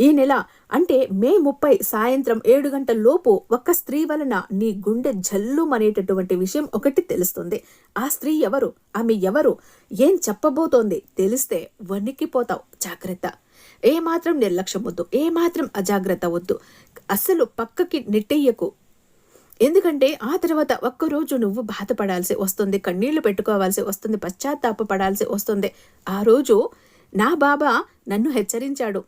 ఈ నెల అంటే మే ముప్పై సాయంత్రం ఏడు గంటల లోపు ఒక్క స్త్రీ వలన నీ గుండె జల్లుమనేటటువంటి విషయం ఒకటి తెలుస్తుంది. ఆ స్త్రీ ఎవరు? ఆమె ఎవరు? ఏం చెప్పబోతోంది? తెలిస్తే వణికిపోతావు. జాగ్రత్త. ఏమాత్రం నిర్లక్ష్యం వద్దు. ఏ మాత్రం అజాగ్రత్త వద్దు. అస్సలు పక్కకి నెట్టేయకు. ఎందుకంటే ఆ తర్వాత ఒక్కరోజు నువ్వు బాధపడాల్సి వస్తుంది. కన్నీళ్ళు పెట్టుకోవాల్సి వస్తుంది. పశ్చాత్తాప పడాల్సి వస్తుంది. ఆ రోజు నా బాబా నన్ను హెచ్చరించాడు.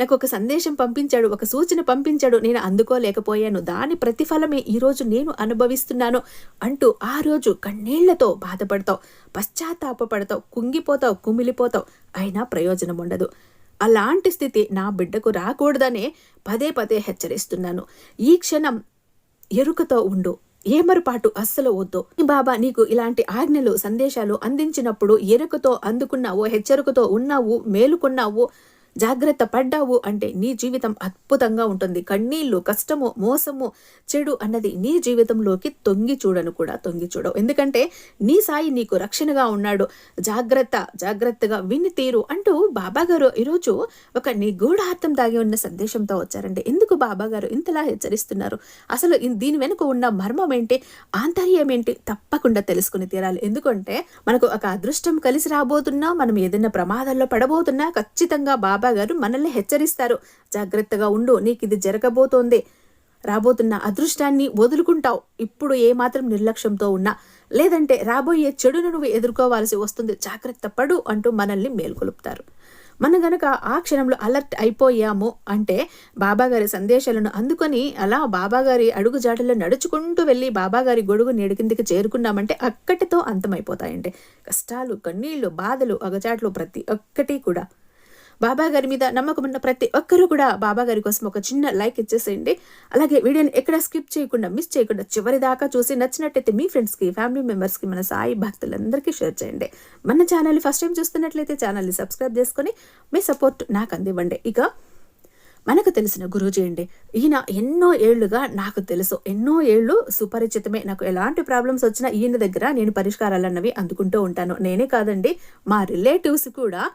నాకు ఒక సందేశం పంపించాడు ఒక సూచన పంపించాడు నేను అందుకోలేకపోయాను. దాని ప్రతిఫలమే ఈరోజు నేను అనుభవిస్తున్నాను అంటూ ఆ రోజు కన్నీళ్ళతో బాధపడతావు పశ్చాత్తాపడతావు కుంగిపోతావు కుమిలిపోతావు. అయినా ప్రయోజనం ఉండదు. అలాంటి స్థితి నా బిడ్డకు రాకూడదనే పదే పదే హెచ్చరిస్తున్నాను. ఈ క్షణం ఎరుకతో ఉండు ఏమరుపాటు అస్సలు వద్దు. బాబా నీకు ఇలాంటి ఆజ్ఞలు సందేశాలు అందించినప్పుడు ఎరుకతో అందుకున్నావు హెచ్చరికతో ఉన్నావు మేలుకున్నావు. జాగ్రత్త పడ్డావు అంటే నీ జీవితం అద్భుతంగా ఉంటుంది. కన్నీళ్ళు కష్టము మోసము చెడు అన్నది నీ జీవితంలోకి తొంగి చూడను కూడా తొంగి చూడవు. ఎందుకంటే నీ సాయి నీకు రక్షణగా ఉన్నాడు. జాగ్రత్త జాగ్రత్తగా విని తీరు అంటూ బాబాగారు ఈరోజు ఒక నిగూఢార్థం దాగి ఉన్న సందేశంతో వచ్చారండి. ఎందుకు బాబాగారు ఇంతలా హెచ్చరిస్తున్నారు? అసలు దీని వెనుక ఉన్న మర్మం ఏంటి? ఆంతర్యం ఏంటి? తప్పకుండా తెలుసుకుని తీరాలి. ఎందుకంటే మనకు ఒక అదృష్టం కలిసి రాబోతున్నా మనం ఏదైనా ప్రమాదాల్లో పడబోతున్నా ఖచ్చితంగా బాబా గారు మనల్ని హెచ్చరిస్తారు. జాగ్రత్తగా ఉండు నీకు ఇది జరగబోతోంది. రాబోతున్న అదృష్టాన్ని వదులుకుంటావు. ఇప్పుడు ఏమాత్రం నిర్లక్ష్యంతో ఉన్నా లేదంటే రాబోయే చెడును నువ్వు ఎదుర్కోవాల్సి వస్తుంది. జాగ్రత్త పడు అంటూ మనల్ని మేల్కొలుపుతారు. మనం గనక ఆ క్షణంలో అలర్ట్ అయిపోయాము అంటే బాబాగారి సందేశాలను అందుకొని అలా బాబాగారి అడుగుజాడల్లో నడుచుకుంటూ వెళ్ళి బాబాగారి గొడుగు నేడు కిందికి చేరుకున్నామంటే అక్కటితో అంతమైపోతాయండి. కష్టాలు కన్నీళ్ళు బాధలు అగచాట్లు ప్రతి ఒక్కటి కూడా. బాబా గారి మీద నమ్మకం ఉన్న ప్రతి ఒక్కరూ కూడా బాబా గారి కోసం ఒక చిన్న లైక్ ఇచ్చేసేయండి. అలాగే వీడియోని ఎక్కడ స్కిప్ చేయకుండా మిస్ చేయకుండా చివరి దాకా చూసి నచ్చినట్టయితే మీ ఫ్రెండ్స్కి ఫ్యామిలీ మెంబర్స్కి మన సాయి భక్తులందరికీ షేర్ చేయండి. మన ఛానల్ని ఫస్ట్ టైం చూస్తున్నట్లయితే ఛానల్ని సబ్స్క్రైబ్ చేసుకొని మీ సపోర్ట్ నాకు అందివ్వండి. ఇక మనకు తెలిసిన గురూజీ అండి. ఈయన ఎన్నో ఏళ్ళుగా నాకు తెలుసు. ఎన్నో ఏళ్ళు సుపరిచితమే. నాకు ఎలాంటి ప్రాబ్లమ్స్ వచ్చినా ఈయన దగ్గర నేను పరిష్కారాలు అన్నవి అందుకుంటూ ఉంటాను. నేనే కాదండి మా రిలేటివ్స్ కూడా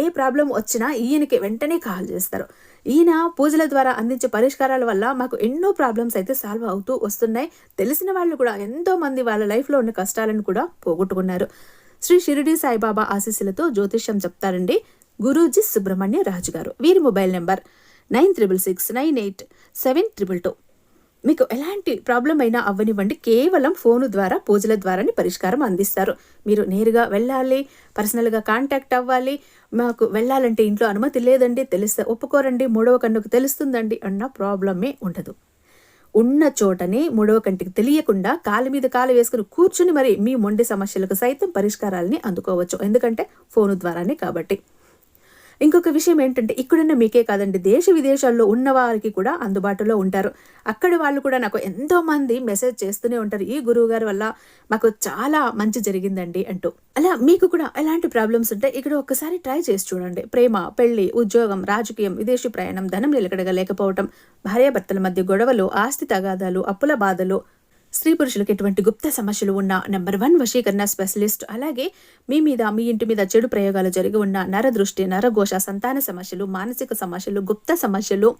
ఏ ప్రాబ్లం వచ్చినా ఈయనకి వెంటనే కాల్ చేస్తారు. ఈయన పూజల ద్వారా అందించే పరిష్కారాల వల్ల మాకు ఎన్నో ప్రాబ్లమ్స్ అయితే సాల్వ్ అవుతూ వస్తున్నాయి. తెలిసిన వాళ్ళు కూడా ఎంతో మంది వాళ్ళ లైఫ్లో ఉన్న కష్టాలను కూడా పోగొట్టుకున్నారు. శ్రీ షిరిడి సాయిబాబా ఆశీస్సులతో జ్యోతిష్యం చెప్తారండి గురూజీ సుబ్రహ్మణ్య రాజు గారు వీరి mobile number nine triple six nine eight seven triple two. మీకు ఎలాంటి ప్రాబ్లం అయినా అవ్వనివ్వండి. కేవలం ఫోను ద్వారా పూజల ద్వారానే పరిష్కారం అందిస్తారు. మీరు నేరుగా వెళ్ళాలి పర్సనల్గా కాంటాక్ట్ అవ్వాలి మాకు వెళ్ళాలంటే ఇంట్లో అనుమతి లేదండి తెలిస్తే ఒప్పుకోరండి మూడవ కన్నుకు తెలుస్తుందండి అన్న ప్రాబ్లమే ఉండదు. ఉన్న చోటనే మూడవ కంటికి తెలియకుండా కాలు మీద కాలు వేసుకుని కూర్చుని మరి మీ మొండి సమస్యలకు సైతం పరిష్కారాలని అందుకోవచ్చు. ఎందుకంటే ఫోను ద్వారానే కాబట్టి. ఇంకొక విషయం ఏంటంటే ఇక్కడున్న మీకే కాదండి దేశ విదేశాల్లో ఉన్న వారికి కూడా అందుబాటులో ఉంటారు. అక్కడ వాళ్ళు కూడా నాకు ఎంతోమంది మెసేజ్ చేస్తూనే ఉంటారు ఈ గురువు గారి వల్ల మాకు చాలా మంచి జరిగిందండి అంటూ. అలా మీకు కూడా ఎలాంటి ప్రాబ్లమ్స్ ఉంటే ఇక్కడ ఒక్కసారి ట్రై చేసి చూడండి. ప్రేమ పెళ్ళి ఉద్యోగం రాజకీయం విదేశీ ప్రయాణం ధనం నిలకడగా లేకపోవటం భార్యాభర్తల మధ్య గొడవలు ఆస్తి తగాదాలు అప్పుల బాధలు స్త్రీ పురుషులకు ఎటువంటి గుప్త సమస్యలు ఉన్న నెంబర్ వన్ వశీకరణ స్పెషలిస్ట్ అలాగే మీ మీద మీ ఇంటి మీద చెడు ప్రయోగాలు జరిగి ఉన్న నరదృష్టి నరఘోష సంతాన సమస్యలు మానసిక సమస్యలు గుప్త సమస్యలు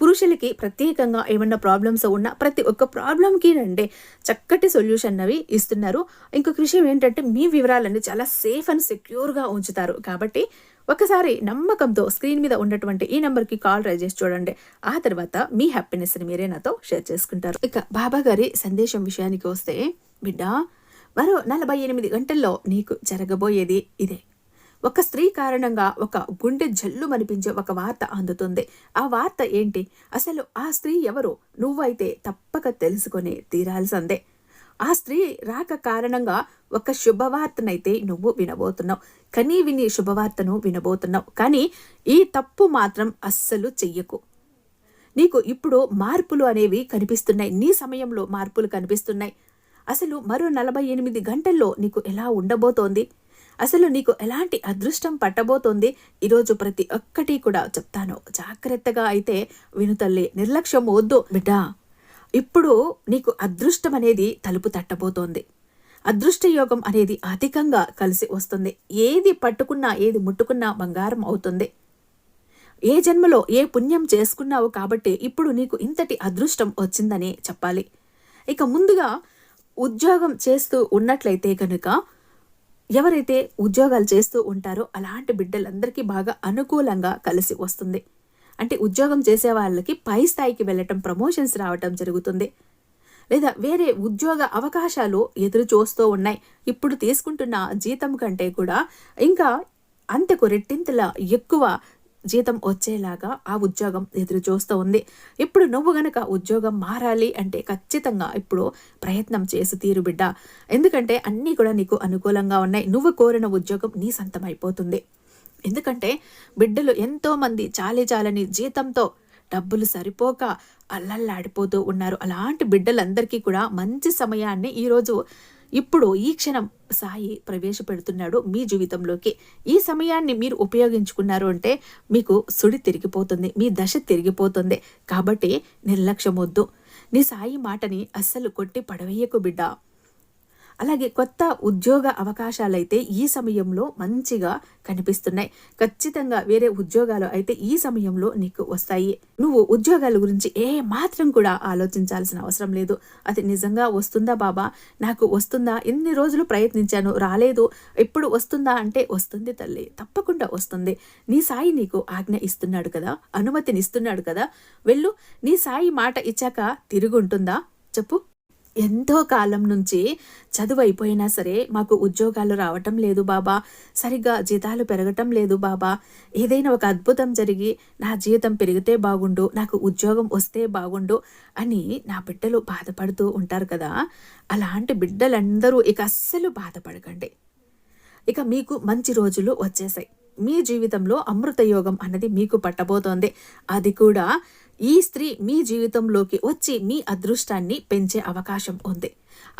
పురుషులకి ప్రత్యేకంగా ఏమన్నా ప్రాబ్లమ్స్ ఉన్న ప్రతి ఒక్క ప్రాబ్లంకి రండి. చక్కటి సొల్యూషన్ అవి ఇస్తున్నారు. ఇంకొక విషయం ఏంటంటే మీ వివరాలన్నీ చాలా సేఫ్ అండ్ సెక్యూర్గా ఉంచుతారు. కాబట్టి ఒకసారి నమ్మకంతో స్క్రీన్ మీద ఉన్నటువంటి ఈ నెంబర్కి కాల్ ట్రై చేసి చూడండి. ఆ తర్వాత మీ హ్యాపీనెస్ని మీరే నాతో షేర్ చేసుకుంటారు. ఇక బాబా గారి సందేశం విషయానికి వస్తే బిడ్డ మరో నలభై ఎనిమిది గంటల్లో నీకు జరగబోయేది ఇదే. ఒక స్త్రీ కారణంగా ఒక గుండె జల్లు మనిపించే ఒక వార్త అందుతుంది. ఆ వార్త ఏంటి? అసలు ఆ స్త్రీ ఎవరు? నువ్వైతే తప్పక తెలుసుకొని తీరాల్సిందే. ఆ స్త్రీ రాక కారణంగా ఒక శుభవార్తనైతే నువ్వు వినబోతున్నావు. కనీ విని శుభవార్తను వినబోతున్నావు. కానీ ఈ తప్పు మాత్రం అస్సలు చెయ్యకు. నీకు ఇప్పుడు మార్పులు అనేవి కనిపిస్తున్నాయి. నీ సమయంలో మార్పులు కనిపిస్తున్నాయి. అసలు మరో నలభై ఎనిమిది గంటల్లో నీకు ఎలా ఉండబోతోంది? అసలు నీకు ఎలాంటి అదృష్టం పట్టబోతోంది? ఈరోజు ప్రతి ఒక్కటి కూడా చెప్తాను. జాగ్రత్తగా అయితే వినుతల్లి నిర్లక్ష్యం వద్దు బిడ్డా. ఇప్పుడు నీకు అదృష్టం అనేది తలుపు తట్టబోతోంది. అదృష్ట యోగం అనేది అధికంగా కలిసి వస్తుంది. ఏది పట్టుకున్నా ఏది ముట్టుకున్నా బంగారం అవుతుంది. ఏ జన్మలో ఏ పుణ్యం చేసుకున్నావు కాబట్టి ఇప్పుడు నీకు ఇంతటి అదృష్టం వచ్చిందని చెప్పాలి. ఇక ముందుగా ఉద్యోగం చేస్తూ ఉన్నట్లయితే కనుక ఎవరైతే ఉద్యోగాలు చేస్తూ ఉంటారో అలాంటి బిడ్డలందరికీ బాగా అనుకూలంగా కలిసి వస్తుంది. అంటే ఉద్యోగం చేసే వాళ్ళకి పై స్థాయికి వెళ్ళటం ప్రమోషన్స్ రావటం జరుగుతుంది. లేదా వేరే ఉద్యోగ అవకాశాలు ఎదురు చూస్తూ ఉన్నాయి. ఇప్పుడు తీసుకుంటున్న జీతం కంటే కూడా ఇంకా అంతకు రెట్టింతల ఎక్కువ జీతం వచ్చేలాగా ఆ ఉద్యోగం ఎదురు చూస్తూ ఉంది. ఇప్పుడు నువ్వు గనక ఉద్యోగం మారాలి అంటే ఖచ్చితంగా ఇప్పుడు ప్రయత్నం చేసి తీరు బిడ్డ. ఎందుకంటే అన్నీ కూడా నీకు అనుకూలంగా ఉన్నాయి. నువ్వు కోరిన ఉద్యోగం నీ సొంతం అయిపోతుంది. ఎందుకంటే బిడ్డలు ఎంతోమంది చాలీ చాలని జీతంతో డబ్బులు సరిపోక అల్లల్లాడిపోతూ ఉన్నారు. అలాంటి బిడ్డలందరికీ కూడా మంచి సమయాన్ని ఈరోజు ఇప్పుడు ఈ క్షణం సాయి ప్రవేశపెడుతున్నాడు మీ జీవితంలోకి. ఈ సమయాన్ని మీరు ఉపయోగించుకున్నారు అంటే మీకు సుడి తిరిగిపోతుంది మీ దశ తిరిగిపోతుంది. కాబట్టి నిర్లక్ష్యం వద్దు నీ సాయి మాటని అస్సలు కొట్టి పడవేయకు బిడ్డ. అలాగే కొత్త ఉద్యోగ అవకాశాలైతే ఈ సమయంలో మంచిగా కనిపిస్తున్నాయి. ఖచ్చితంగా వేరే ఉద్యోగాలు అయితే ఈ సమయంలో నీకు వస్తాయి. నువ్వు ఉద్యోగాల గురించి ఏ మాత్రం కూడా ఆలోచించాల్సిన అవసరం లేదు. అది నిజంగా వస్తుందా బాబా? నాకు వస్తుందా? ఎన్ని రోజులు ప్రయత్నించాను? రాలేదు. ఎప్పుడు వస్తుందా అంటే వస్తుంది తల్లి. తప్పకుండా వస్తుంది. నీ సాయి నీకు ఆజ్ఞ ఇస్తున్నాడు కదా? అనుమతిని ఇస్తున్నాడు కదా? వెళ్ళు. నీ సాయి మాట ఇచ్చాక తిరుగుంటుందా చెప్పు. ఎంతో కాలం నుంచి చదువు అయిపోయినా సరే మాకు ఉద్యోగాలు రావటం లేదు బాబా. సరిగ్గా జీతాలు పెరగటం లేదు బాబా. ఏదైనా ఒక అద్భుతం జరిగి నా జీవితం పెరిగితే బాగుండు నాకు ఉద్యోగం వస్తే బాగుండు అని నా బిడ్డలు బాధపడుతూ ఉంటారు కదా. అలాంటి బిడ్డలందరూ ఇక అస్సలు బాధపడకండి. ఇక మీకు మంచి రోజులు వచ్చేసాయి. మీ జీవితంలో అమృత యోగం అన్నది మీకు పట్టబోతోంది. అది కూడా ఈ స్త్రీ మీ జీవితంలోకి వచ్చి మీ అదృష్టాన్ని పెంచే అవకాశం ఉంది.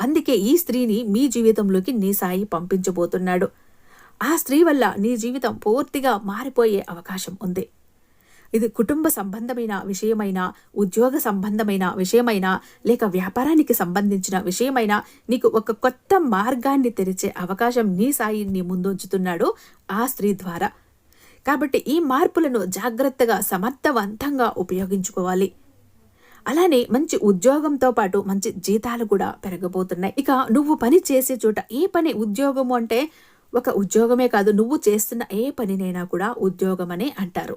అందుకే ఈ స్త్రీని మీ జీవితంలోకి నీ సాయి పంపించబోతున్నాడు. ఆ స్త్రీ వల్ల నీ జీవితం పూర్తిగా మారిపోయే అవకాశం ఉంది. ఇది కుటుంబ సంబంధమైన విషయమైన ఉద్యోగ సంబంధమైన విషయమైన లేక వ్యాపారానికి సంబంధించిన విషయమైన నీకు ఒక కొత్త మార్గాన్ని తెరిచే అవకాశం నీ సాయి నీ ముందుంచుతున్నాడు ఆ స్త్రీ ద్వారా. కాబట్టి ఈ మార్పులను జాగ్రత్తగా సమర్థవంతంగా ఉపయోగించుకోవాలి. అలానే మంచి ఉద్యోగంతో పాటు మంచి జీతాలు కూడా పెరగబోతున్నాయి. ఇక నువ్వు పని చేసే చోట ఏ పని ఉద్యోగము అంటే ఒక ఉద్యోగమే కాదు నువ్వు చేస్తున్న ఏ పనినైనా కూడా ఉద్యోగమనే అంటారు.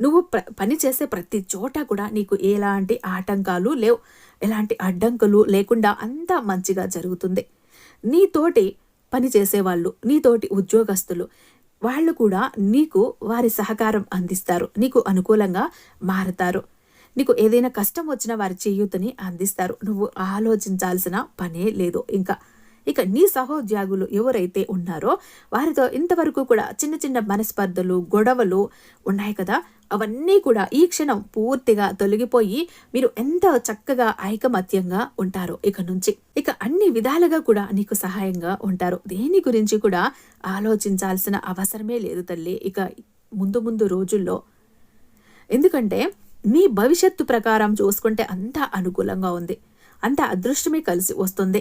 నువ్వు ప్ర పని చేసే ప్రతి చోట కూడా నీకు ఎలాంటి ఆటంకాలు లేవు ఎలాంటి అడ్డంకులు లేకుండా అంతా మంచిగా జరుగుతుంది. నీతోటి పని చేసేవాళ్ళు నీతోటి ఉద్యోగస్తులు వాళ్ళు కూడా నీకు వారి సహకారం అందిస్తారు. నీకు అనుకూలంగా మారతారు. నీకు ఏదైనా కష్టం వచ్చినా వారి చేయూతని అందిస్తారు. నువ్వు ఆలోచించాల్సిన పనే లేదు. ఇంకా ఇక నీ సహోద్యోగులు ఎవరైతే ఉన్నారో వారితో ఇంతవరకు కూడా చిన్న చిన్న మనస్పర్ధలు గొడవలు ఉన్నాయి కదా? అవన్నీ కూడా ఈ క్షణం పూర్తిగా తొలగిపోయి మీరు ఎంత చక్కగా ఐకమత్యంగా ఉంటారు ఇక నుంచి. ఇక అన్ని విధాలుగా కూడా నీకు సహాయంగా ఉంటారు. దేని గురించి కూడా ఆలోచించాల్సిన అవసరమే లేదు తల్లి. ఇక ముందు ముందు రోజుల్లో ఎందుకంటే మీ భవిష్యత్తు ప్రకారం చూసుకుంటే అంతా అనుకూలంగా ఉంది. అంత అదృష్టమే కలిసి వస్తుంది.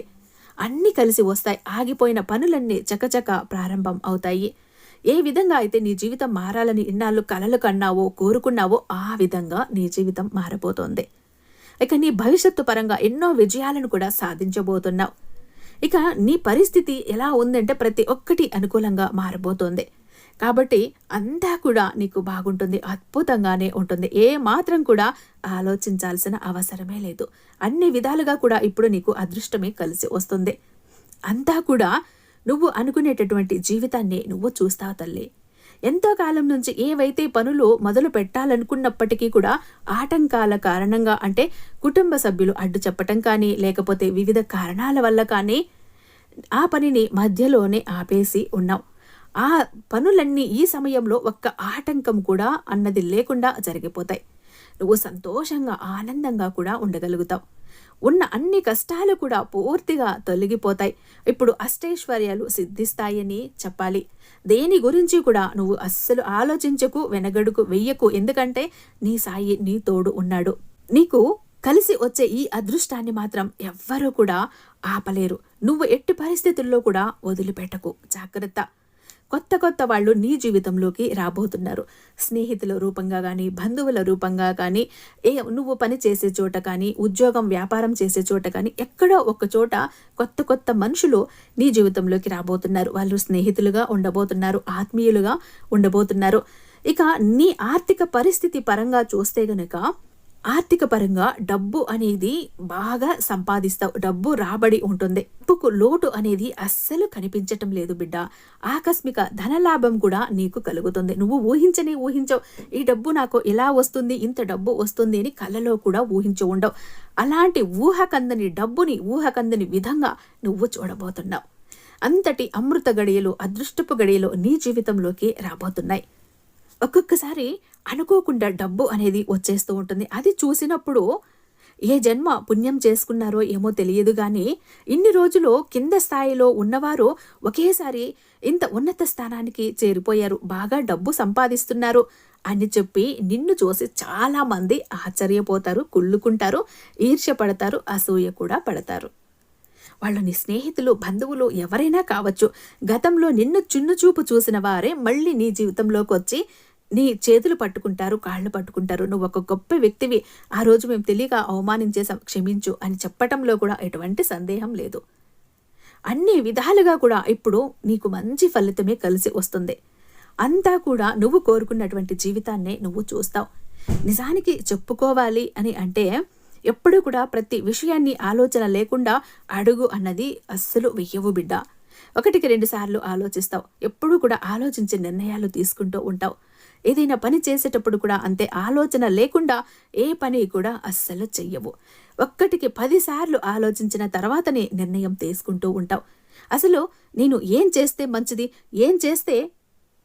అన్నీ కలిసి వస్తాయి. ఆగిపోయిన పనులన్నీ చకచక ప్రారంభం అవుతాయి. ఏ విధంగా అయితే నీ జీవితం మారాలని ఇన్నాళ్ళు కలలు కన్నావో కోరుకున్నావో ఆ విధంగా నీ జీవితం మారబోతోంది. ఇక నీ భవిష్యత్తు పరంగా ఎన్నో విజయాలను కూడా సాధించబోతున్నావు. ఇక నీ పరిస్థితి ఎలా ఉందంటే ప్రతి ఒక్కటి అనుకూలంగా మారబోతోంది. కాబట్టి అంతా కూడా నీకు బాగుంటుంది అద్భుతంగానే ఉంటుంది. ఏ మాత్రం కూడా ఆలోచించాల్సిన అవసరమే లేదు. అన్ని విధాలుగా కూడా ఇప్పుడు నీకు అదృష్టమే కలిసి వస్తుంది. అంతా కూడా నువ్వు అనుకునేటటువంటి జీవితాన్ని నువ్వు చూస్తావు తల్లి. ఎంతో కాలం నుంచి ఏవైతే పనులు మొదలు పెట్టాలనుకున్నప్పటికీ కూడా ఆటంకాల కారణంగా అంటే కుటుంబ సభ్యులు అడ్డు చెప్పటం కానీ లేకపోతే వివిధ కారణాల వల్ల కానీ ఆ పనిని మధ్యలోనే ఆపేసి ఉన్నావు. ఆ పనులన్నీ ఈ సమయంలో ఒక్క ఆటంకం కూడా అన్నది లేకుండా జరిగిపోతాయి. నువ్వు సంతోషంగా ఆనందంగా కూడా ఉండగలుగుతావు. ఉన్న అన్ని కష్టాలు కూడా పూర్తిగా తొలగిపోతాయి. ఇప్పుడు అష్టైశ్వర్యాలు సిద్ధిస్తాయని చెప్పాలి. దేని గురించి కూడా నువ్వు అస్సలు ఆలోచించకు వెనగడుకు వెయ్యకు. ఎందుకంటే నీ సాయి నీ తోడు ఉన్నాడు. నీకు కలిసి వచ్చే ఈ అదృష్టాన్ని మాత్రం ఎవ్వరూ కూడా ఆపలేరు. నువ్వు ఎట్టి పరిస్థితుల్లో కూడా వదిలిపెట్టకు. జాగ్రత్త. కొత్త కొత్త వాళ్ళు నీ జీవితంలోకి రాబోతున్నారు. స్నేహితుల రూపంగా కానీ బంధువుల రూపంగా కానీ ఏ నువ్వు పని చేసే చోట కానీ ఉద్యోగం వ్యాపారం చేసే చోట కానీ ఎక్కడో ఒక చోట కొత్త కొత్త మనుషులు నీ జీవితంలోకి రాబోతున్నారు. వాళ్ళు స్నేహితులుగా ఉండబోతున్నారు ఆత్మీయులుగా ఉండబోతున్నారు. ఇక నీ ఆర్థిక పరిస్థితి పరంగా చూస్తే గనక ఆర్థిక పరంగా డబ్బు అనేది బాగా సంపాదిస్తావు డబ్బు రాబడి ఉంటుంది. డబ్బుకు లోటు అనేది అస్సలు కనిపించటం లేదు బిడ్డ. ఆకస్మిక ధనలాభం కూడా నీకు కలుగుతుంది. నువ్వు ఊహించని ఊహించవు. ఈ డబ్బు నాకు ఎలా వస్తుంది? ఇంత డబ్బు వస్తుంది అని కలలో కూడా ఊహించి ఉండవు. అలాంటి ఊహకందని డబ్బుని ఊహకందని విధంగా నువ్వు చూడబోతున్నావు. అంతటి అమృత గడియలు అదృష్టపు గడియలు నీ జీవితంలోకి రాబోతున్నాయి. ఒక్కొక్కసారి అనుకోకుండా డబ్బు అనేది వచ్చేస్తూ ఉంటుంది. అది చూసినప్పుడు ఏ జన్మ పుణ్యం చేసుకున్నారో ఏమో తెలియదు కానీ ఇన్ని రోజులు కింద స్థాయిలో ఉన్నవారు ఒకేసారి ఇంత ఉన్నత స్థానానికి చేరిపోయారు. బాగా డబ్బు సంపాదిస్తున్నారు అని చెప్పి నిన్ను చూసి చాలామంది ఆశ్చర్యపోతారు కుళ్ళుకుంటారు ఈర్ష్య పడతారు అసూయ కూడా పడతారు. వాళ్ళు నీ స్నేహితులు బంధువులు ఎవరైనా కావచ్చు. గతంలో నిన్ను చిన్నుచూపు చూసిన వారే మళ్ళీ నీ జీవితంలోకి వచ్చి నీ చేతులు పట్టుకుంటారు కాళ్ళు పట్టుకుంటారు. నువ్వు ఒక గొప్ప వ్యక్తివి. ఆ రోజు మేము తెలియక అవమానించేసాం క్షమించు అని చెప్పటంలో కూడా ఎటువంటి సందేహం లేదు. అన్ని విధాలుగా కూడా ఇప్పుడు నీకు మంచి ఫలితమే కలిసి వస్తుంది. అంతా కూడా నువ్వు కోరుకున్నటువంటి జీవితాన్నే నువ్వు చూస్తావు. నిజానికి చెప్పుకోవాలి అని అంటే ఎప్పుడూ కూడా ప్రతి విషయాన్ని ఆలోచన లేకుండా అడుగు అన్నది అస్సలు వెయ్యవు బిడ్డ. ఒకటికి రెండు సార్లు ఆలోచిస్తావు. ఎప్పుడూ కూడా ఆలోచించే నిర్ణయాలు తీసుకుంటూ ఉంటావు. ఏదైనా పని చేసేటప్పుడు కూడా అంతే ఆలోచన లేకుండా ఏ పని కూడా అస్సలు చెయ్యవు. ఒక్కటికి పదిసార్లు ఆలోచించిన తర్వాతనే నిర్ణయం తీసుకుంటూ ఉంటావు. అసలు నేను ఏం చేస్తే మంచిది? ఏం చేస్తే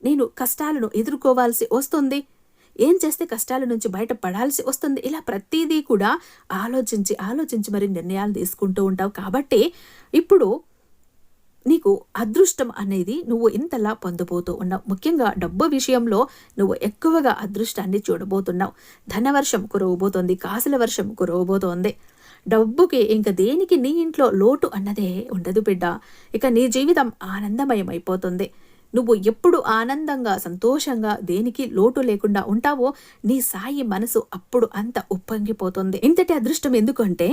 నేను కష్టాలను ఎదుర్కోవాల్సి వస్తుంది? ఏం చేస్తే కష్టాల నుంచి బయటపడాల్సి వస్తుంది? ఇలా ప్రతిదీ కూడా ఆలోచించి ఆలోచించి మరి నిర్ణయాలు తీసుకుంటూ ఉంటావు. కాబట్టి ఇప్పుడు నీకు అదృష్టం అనేది నువ్వు ఇంతలా పొందబోతూ ఉన్నావు. ముఖ్యంగా డబ్బు విషయంలో నువ్వు ఎక్కువగా అదృష్టాన్ని చూడబోతున్నావు. ధనవర్షం కురవబోతోంది కాసుల వర్షం కురవబోతోంది. డబ్బుకి ఇంక దేనికి నీ ఇంట్లో లోటు అన్నదే ఉండదు బిడ్డ. ఇక నీ జీవితం ఆనందమయమైపోతుంది. నువ్వు ఎప్పుడు ఆనందంగా సంతోషంగా దేనికి లోటు లేకుండా ఉంటావో నీ సాయి మనసు అప్పుడు అంత ఉప్పొంగిపోతుంది. ఇంతటి అదృష్టం ఎందుకంటే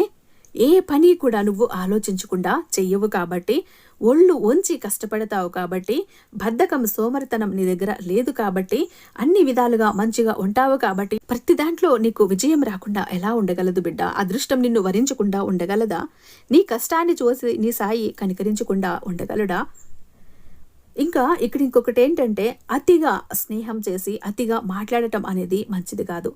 ఏ పని కూడా నువ్వు ఆలోచించకుండా చెయ్యవు కాబట్టి ఒళ్ళు వంచి కష్టపడతావు కాబట్టి బద్ధకం సోమరితనం నీ దగ్గర లేదు కాబట్టి అన్ని విధాలుగా మంచిగా ఉంటావు కాబట్టి ప్రతి దాంట్లో నీకు విజయం రాకుండా ఎలా ఉండగలదు బిడ్డ? అదృష్టం నిన్ను వరించకుండా ఉండగలదా? నీ కష్టాన్ని చూసి నీ సాయి కనికరించకుండా ఉండగలడా? ఇంకా ఇక్కడ ఇంకొకటి ఏంటంటే అతిగా స్నేహం చేసి అతిగా మాట్లాడటం అనేది మంచిది కాదు.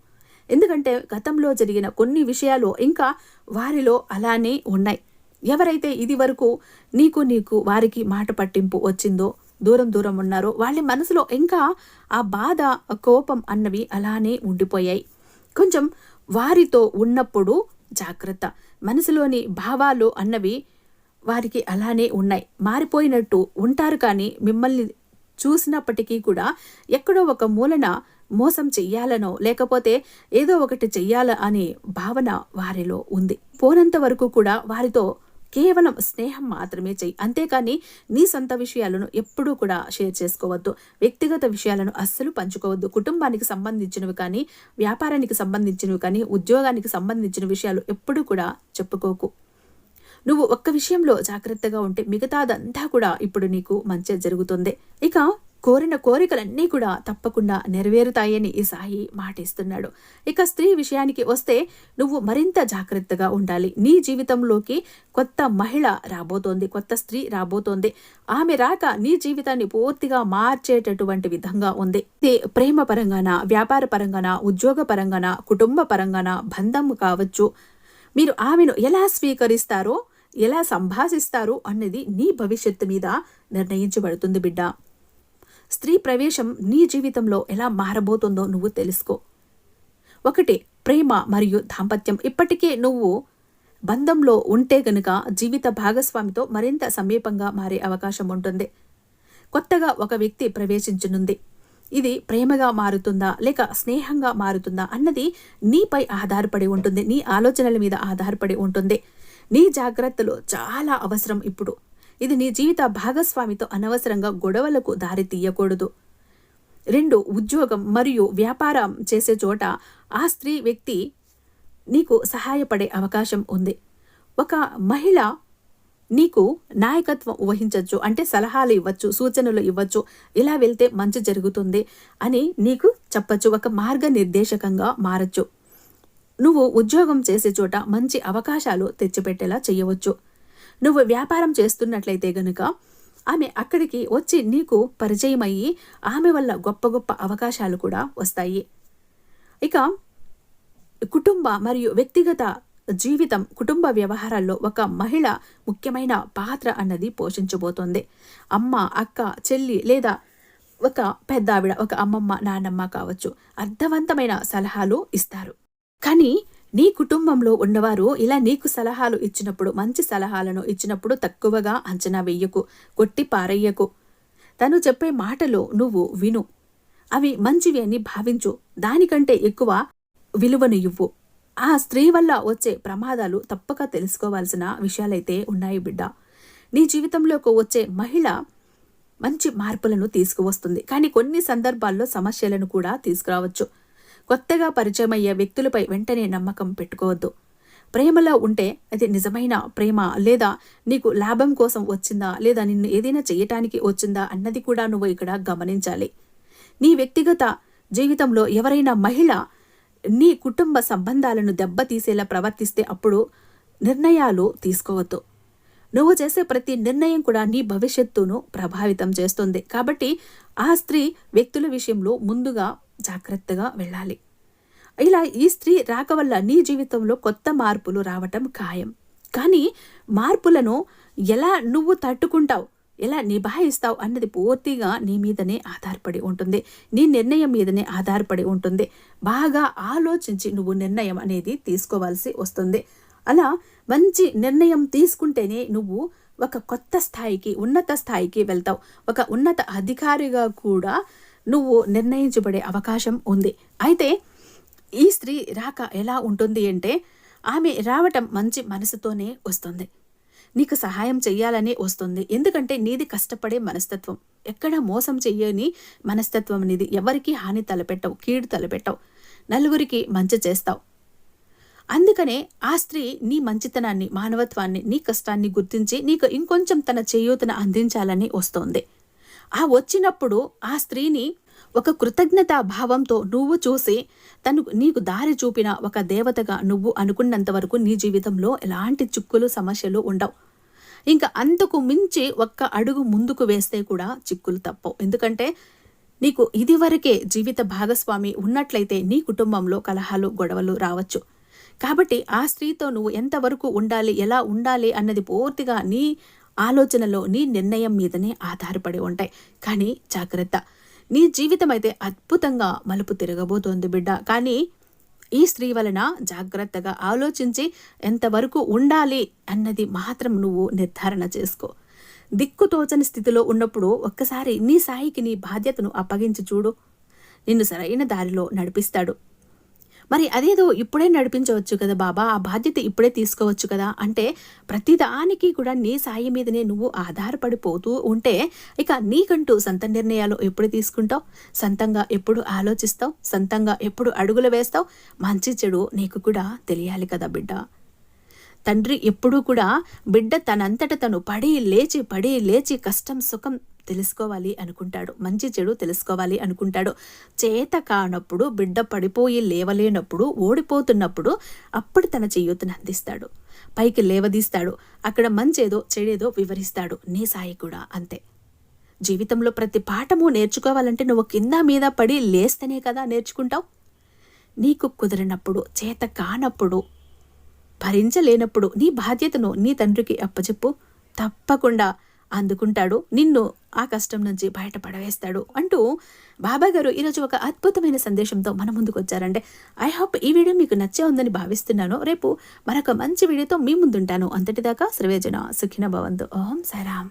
ఎందుకంటే గతంలో జరిగిన కొన్ని విషయాలు ఇంకా వారిలో అలానే ఉన్నాయి. ఎవరైతే ఇది వరకు నీకు నీకు వారికి మాట పట్టింపు వచ్చిందో దూరం దూరం ఉన్నారో వాళ్ళ మనసులో ఇంకా ఆ బాధ కోపం అన్నవి అలానే ఉండిపోయాయి. కొంచెం వారితో ఉన్నప్పుడు జాగ్రత్త. మనసులోని భావాలు అన్నవి వారికి అలానే ఉన్నాయి. మారిపోయినట్టు ఉంటారు కానీ మిమ్మల్ని చూసినప్పటికీ కూడా ఎక్కడో ఒక మూలన మోసం చెయ్యాలనో లేకపోతే ఏదో ఒకటి చెయ్యాల అనే భావన వారిలో ఉంది. పోనంత వరకు కూడా వారితో కేవలం స్నేహం మాత్రమే చెయ్యి. అంతేకాని నీ సొంత విషయాలను ఎప్పుడూ కూడా షేర్ చేసుకోవద్దు. వ్యక్తిగత విషయాలను అస్సలు పంచుకోవద్దు. కుటుంబానికి సంబంధించినవి కానీ వ్యాపారానికి సంబంధించినవి కానీ ఉద్యోగానికి సంబంధించిన విషయాలు ఎప్పుడూ కూడా చెప్పుకోకు. నువ్వు ఒక్క విషయంలో జాగ్రత్తగా ఉంటే మిగతాదంతా కూడా ఇప్పుడు నీకు మంచి జరుగుతుంది. ఇక కోరిన కోరికలన్నీ కూడా తప్పకుండా నెరవేరుతాయని ఈ సాయి మాటిస్తున్నాడు. ఇక స్త్రీ విషయానికి వస్తే నువ్వు మరింత జాగ్రత్తగా ఉండాలి. నీ జీవితంలోకి కొత్త మహిళ రాబోతోంది కొత్త స్త్రీ రాబోతోంది. ఆమె రాక నీ జీవితాన్ని పూర్తిగా మార్చేటటువంటి విధంగా ఉంది. ఇది ప్రేమ పరంగాన వ్యాపార పరంగాన ఉద్యోగ పరంగాన కుటుంబ పరంగాన బంధం కావచ్చు. మీరు ఆమెను ఎలా స్వీకరిస్తారో ఎలా సంభాషిస్తారు అన్నది నీ భవిష్యత్తు మీద నిర్ణయించబడుతుంది బిడ్డ. స్త్రీ ప్రవేశం నీ జీవితంలో ఎలా మారబోతుందో నువ్వు తెలుసుకో. ఒకటి ప్రేమ మరియు దాంపత్యం. ఇప్పటికే నువ్వు బంధంలో ఉంటే గనుక జీవిత భాగస్వామితో మరింత సమీపంగా మారే అవకాశం ఉంటుంది. కొత్తగా ఒక వ్యక్తి ప్రవేశించనుంది. ఇది ప్రేమగా మారుతుందా లేక స్నేహంగా మారుతుందా అన్నది నీపై ఆధారపడి ఉంటుంది. నీ ఆలోచనల మీద ఆధారపడి ఉంటుంది. నీ జాగ్రత్తలు చాలా అవసరం ఇప్పుడు. ఇది నీ జీవిత భాగస్వామితో అనవసరంగా గొడవలకు దారి తీయకూడదు. రెండు ఉద్యోగం మరియు వ్యాపారం చేసే చోట ఆ స్త్రీ వ్యక్తి నీకు సహాయపడే అవకాశం ఉంది. ఒక మహిళ నీకు నాయకత్వం వహించవచ్చు అంటే సలహాలు ఇవ్వచ్చు సూచనలు ఇవ్వచ్చు ఇలా వెళ్తే మంచి జరుగుతుంది అని నీకు చెప్పచ్చు ఒక మార్గనిర్దేశకంగా మారచ్చు. నువ్వు ఉద్యోగం చేసే చోట మంచి అవకాశాలు తెచ్చిపెట్టేలా చేయవచ్చు. నువ్వు వ్యాపారం చేస్తున్నట్లయితే గనుక ఆమె అక్కడికి వచ్చి నీకు పరిచయం అయ్యి ఆమె వల్ల గొప్ప గొప్ప అవకాశాలు కూడా వస్తాయి. ఇక కుటుంబ మరియు వ్యక్తిగత జీవితం కుటుంబ వ్యవహారాల్లో ఒక మహిళ ముఖ్యమైన పాత్ర అన్నది పోషించబోతోంది. అమ్మ అక్క చెల్లి లేదా ఒక పెద్దావిడ ఒక అమ్మమ్మ నాన్నమ్మ కావచ్చు అర్థవంతమైన సలహాలు ఇస్తారు. కానీ నీ కుటుంబంలో ఉన్నవారు ఇలా నీకు సలహాలు ఇచ్చినప్పుడు మంచి సలహాలను ఇచ్చినప్పుడు తక్కువగా అంచనా వెయ్యకు కొట్టి పారయ్యకు తను చెప్పే మాటలు నువ్వు విను. అవి మంచివి అని భావించు. దానికంటే ఎక్కువ విలువను ఇవ్వు. ఆ స్త్రీ వల్ల వచ్చే ప్రమాదాలు తప్పక తెలుసుకోవాల్సిన విషయాలైతే ఉన్నాయి బిడ్డ. నీ జీవితంలోకి వచ్చే మహిళ మంచి మార్పులను తీసుకువస్తుంది. కానీ కొన్ని సందర్భాల్లో సమస్యలను కూడా తీసుకురావచ్చు. కొత్తగా పరిచయం అయ్యే వ్యక్తులపై వెంటనే నమ్మకం పెట్టుకోవద్దు. ప్రేమలో ఉంటే అది నిజమైన ప్రేమ లేదా నీకు లాభం కోసం వచ్చిందా లేదా నిన్ను ఏదైనా చేయటానికి వచ్చిందా అన్నది కూడా నువ్వు ఇక్కడ గమనించాలి. నీ వ్యక్తిగత జీవితంలో ఎవరైనా మహిళ నీ కుటుంబ సంబంధాలను దెబ్బతీసేలా ప్రవర్తిస్తే అప్పుడు నిర్ణయాలు తీసుకోవద్దు. నువ్వు చేసే ప్రతి నిర్ణయం కూడా నీ భవిష్యత్తును ప్రభావితం చేస్తుంది. కాబట్టి ఆ స్త్రీ వ్యక్తుల విషయంలో ముందుగా జాగ్రత్తగా వెళ్ళాలి. ఇలా ఈ స్త్రీ రాక వల్ల నీ జీవితంలో కొత్త మార్పులు రావటం ఖాయం. కానీ మార్పులను ఎలా నువ్వు తట్టుకుంటావు ఎలా నిభాయిస్తావు అన్నది పూర్తిగా నీ మీదనే ఆధారపడి ఉంటుంది. నీ నిర్ణయం మీదనే ఆధారపడి ఉంటుంది. బాగా ఆలోచించి నువ్వు నిర్ణయం అనేది తీసుకోవాల్సి వస్తుంది. అలా మంచి నిర్ణయం తీసుకుంటేనే నువ్వు ఒక కొత్త స్థాయికి ఉన్నత స్థాయికి వెళ్తావు. ఒక ఉన్నత అధికారిగా కూడా నువ్వు నిర్ణయించబడే అవకాశం ఉంది. అయితే ఈ స్త్రీ రాక ఎలా ఉంటుంది అంటే ఆమె రావటం మంచి మనసుతోనే వస్తుంది. నీకు సహాయం చెయ్యాలని వస్తుంది. ఎందుకంటే నీది కష్టపడే మనస్తత్వం. ఎక్కడ మోసం చెయ్యని మనస్తత్వం నీది. ఎవరికి హాని తలపెట్టవు కీడు తలపెట్టవు. నలుగురికి మంచి చేస్తావు. అందుకనే ఆ స్త్రీ నీ మంచితనాన్ని మానవత్వాన్ని నీ కష్టాన్ని గుర్తించి నీకు ఇంకొంచెం తన చేయూతను అందించాలని వస్తోంది. ఆ వచ్చినప్పుడు ఆ స్త్రీని ఒక కృతజ్ఞతా భావంతో నువ్వు చూసి తను నీకు దారి చూపిన ఒక దేవతగా నువ్వు అనుకున్నంత వరకు నీ జీవితంలో ఎలాంటి చిక్కులు సమస్యలు ఉండవు. ఇంకా అంతకు మించి ఒక్క అడుగు ముందుకు వేస్తే కూడా చిక్కులు తప్పవు. ఎందుకంటే నీకు ఇదివరకే జీవిత భాగస్వామి ఉన్నట్లయితే నీ కుటుంబంలో కలహాలు గొడవలు రావచ్చు. కాబట్టి ఆ స్త్రీతో నువ్వు ఎంతవరకు ఉండాలి ఎలా ఉండాలి అన్నది పూర్తిగా నీ ఆలోచనలో నీ నిర్ణయం మీదనే ఆధారపడి ఉంటాయి. కానీ జాగ్రత్త. నీ జీవితం అయితే అద్భుతంగా మలుపు తిరగబోతోంది బిడ్డ. కానీ ఈ స్త్రీ వలన జాగ్రత్తగా ఆలోచించి ఎంతవరకు ఉండాలి అన్నది మాత్రం నువ్వు నిర్ధారణ చేసుకో. దిక్కుతోచని స్థితిలో ఉన్నప్పుడు ఒక్కసారి నీ సాయికి నీ బాధ్యతను అప్పగించి చూడు. నిన్ను సరైన దారిలో నడిపిస్తాడు. మరి అదేదో ఇప్పుడే నడిపించవచ్చు కదా బాబా ఆ బాధ్యత ఇప్పుడే తీసుకోవచ్చు కదా? అంటే ప్రతిదానికి కూడా నీ సాయి మీదనే నువ్వు ఆధారపడిపోతూ ఉంటే ఇక నీకంటూ సొంత నిర్ణయాలు ఎప్పుడు తీసుకుంటావు? సొంతంగా ఎప్పుడు ఆలోచిస్తావు? సొంతంగా ఎప్పుడు అడుగులు వేస్తావు? మంచి చెడు నీకు కూడా తెలియాలి కదా బిడ్డ. తండ్రి ఎప్పుడూ కూడా బిడ్డ తనంతట తను పడి లేచి పడి లేచి కష్టం సుఖం తెలుసుకోవాలి అనుకుంటాడు. మంచి చెడు తెలుసుకోవాలి అనుకుంటాడు. చేత కానప్పుడు బిడ్డ పడిపోయి లేవలేనప్పుడు ఓడిపోతున్నప్పుడు అప్పుడు తన చెయ్యూతను అందిస్తాడు. పైకి లేవదీస్తాడు. అక్కడ మంచేదో చెడేదో వివరిస్తాడు. నీ సాయి కూడా అంతే. జీవితంలో ప్రతి పాఠము నేర్చుకోవాలంటే నువ్వు కింద మీద పడి లేస్తేనే కదా నేర్చుకుంటావు. నీకు కుదిరినప్పుడు చేత కానప్పుడు భరించలేనప్పుడు నీ బాధ్యతను నీ తండ్రికి అప్పచెప్పు. తప్పకుండా అందుకుంటాడు. నిన్ను ఆ కష్టం నుంచి బయటపడవేస్తాడు అంటూ బాబా గారు ఈరోజు ఒక అద్భుతమైన సందేశంతో మన ముందుకు వచ్చారంటే ఐ హోప్ ఈ వీడియో మీకు నచ్చే ఉందని భావిస్తున్నాను. రేపు మరొక మంచి వీడియోతో మీ ముందుంటాను. అంతటిదాకా శ్రీవేజన సుఖిన భవంతు. ఓం సారాం